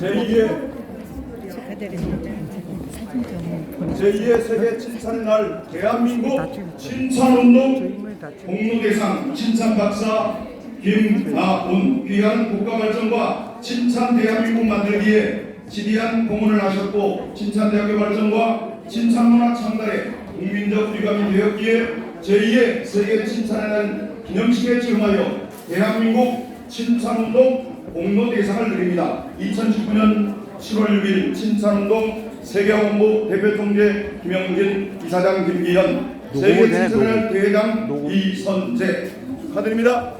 제2의 축하드립니다. 사진 좀 보내. 제2의 세계 칭찬의 날 대한민국 칭찬운동 공로대상 칭찬박사 김나훈 귀한 국가발전과 칭찬 대한민국 만들기에 지대한 공헌을 하셨고 칭찬대학교 발전과 칭찬문화 창달에 국민적 위감이 되었기에 제2의 세계 칭찬의 날 기념식에 지음하여 대한민국 칭찬운동 공로 대상을 드립니다. 2019년 7월 6일 칭찬운동 세계본부 대표통제 김영진 이사장 김기현 세계 칭찬을 대회장 이선재 축하드립니다.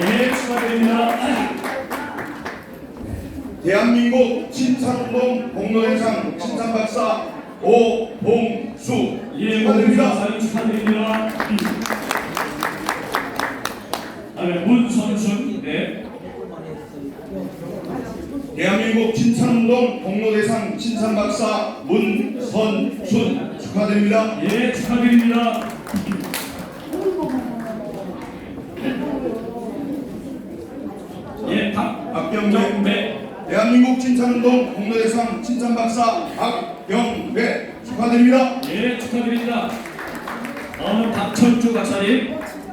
네, 축하드립니다. 대한민국 칭찬운동 공로대상 칭찬박사 오봉수 예, 축하드립니다. 축하드립니다. 다음에 문선순, 네. 대한민국 칭찬운동 공로대상 칭찬박사 문선순 축하드립니다. 예, 축하드립니다. 예, 박경배. 박경배. 대한민국 칭찬운동 공로대상 칭찬박사 박경배 축하드립니다. 예, 축하드립니다. 다음은 박철주 박사님.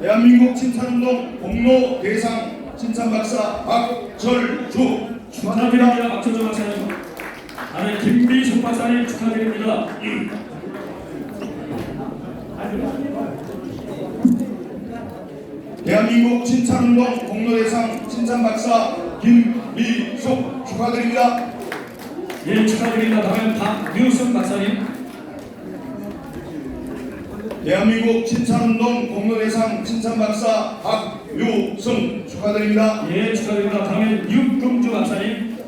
대한민국 칭찬운동 공로 대상 칭찬박사 박철주 축하드립니다. 축하드립니다. 박철주 박사님. 다음에 김미숙 박사님 축하드립니다. 대한민국 칭찬운동 공로대상 칭찬박사 김미숙 축하드립니다. 예, 축하드립니다. 다음에 박유승 박사님. 대한민국 칭찬운동 공로대상 칭찬박사 박유승 축하드립니다. 예, 축하드립니다. 다음에 육금주 박사님.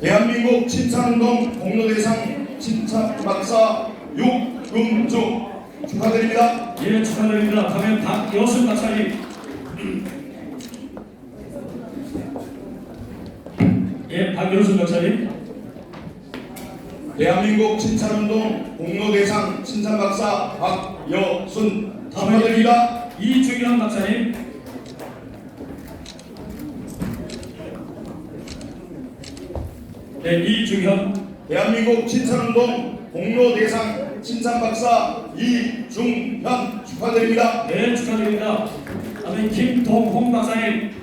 대한민국 칭찬운동 공로대상 칭찬박사 육금주 축하드립니다. 예, 축하드립니다. 다음에 박여순 박사님. 예, 박여순 박사님. 대한민국 칭찬운동 공로대상 칭찬박사 박여순 축하드립니다. 이주경 박사님. 네, 이주경. 대한민국 칭찬운동 공로대상 칭찬박사 이중현 축하드립니다. 네, 축하드립니다. 다음에 김동홍 박사님.